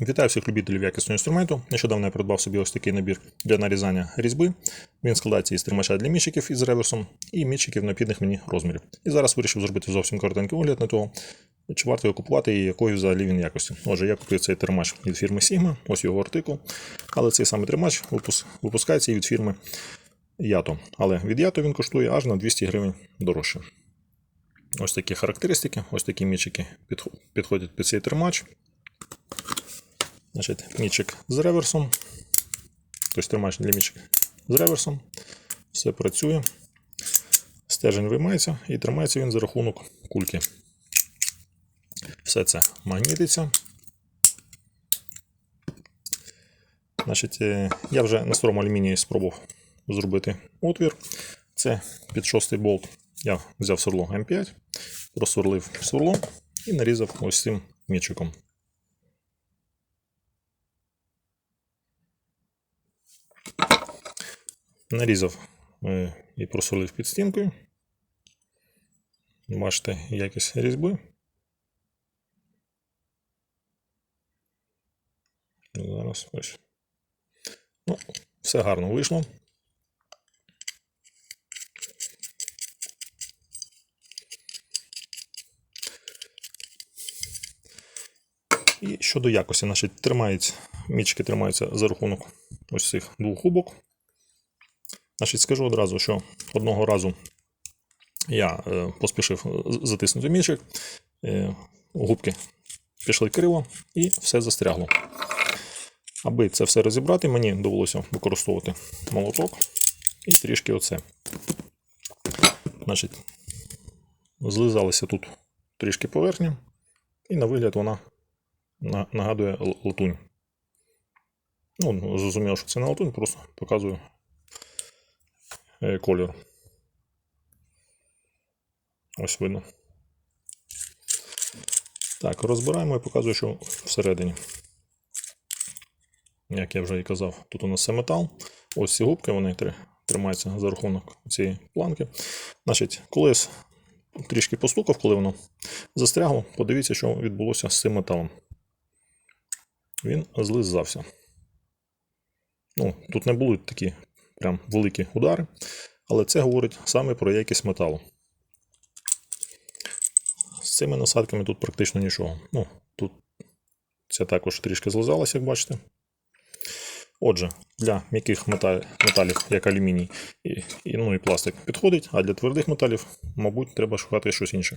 Вітаю всіх любителів якісного інструменту. Нещодавно я придбав собі ось такий набір для нарізання різьби. Він складається із тримача для мічиків із реверсом і мічиків необхідних мені розмірів. І зараз вирішив зробити зовсім коротенький огляд на того, чи варто його купувати і якої взагалі він якості. Отже, я купив цей тримач від фірми Sigma, ось його артикул. Але цей самий тримач випускається і від фірми Yato. Але від Yato він коштує аж на 200 гривень дорожче. Ось такі характеристики, ось такі мічики підходять під цей тримач. Значить, мічик з реверсом. Тобто тримач для мічик з реверсом. Все працює. Стержень виймається і тримається він за рахунок кульки. Все це магнітиться. Значить, е, я вже на старому алюмінії спробував зробити отвір. Це під шостий болт. Я взяв сверло М5, просверлив сверло і нарізав ось цим мічиком. Нарізав е, і просолив під стінкою. Бачите, якість різьби. Зараз ось. Ну, все гарно вийшло. І щодо якості, значить, тримається, мічки тримаються за рахунок ось цих двох губок. Значить, скажу одразу, що одного разу я е, поспішив затиснути мічик, е, губки пішли криво і все застрягло. Аби це все розібрати, мені довелося використовувати молоток і трішки оце. Значить, злизалася тут трішки поверхня, і на вигляд вона на- нагадує латунь. Ну, зрозуміло, що це не латунь, просто показую е, кольор. Ось видно. Так, розбираємо і показую, що всередині. Як я вже і казав, тут у нас все метал. Ось ці губки, вони три- тримаються за рахунок цієї планки. Значить, коли я трішки постукав, коли воно застрягло, подивіться, що відбулося з цим металом. Він злизався. Ну, тут не були такі прям великі удари, але це говорить саме про якість металу. З цими насадками тут практично нічого. Ну, тут це також трішки злизалося, як бачите. Отже, для м'яких металів, як алюміній і, і, ну, і пластик, підходить, а для твердих металів, мабуть, треба шукати щось інше.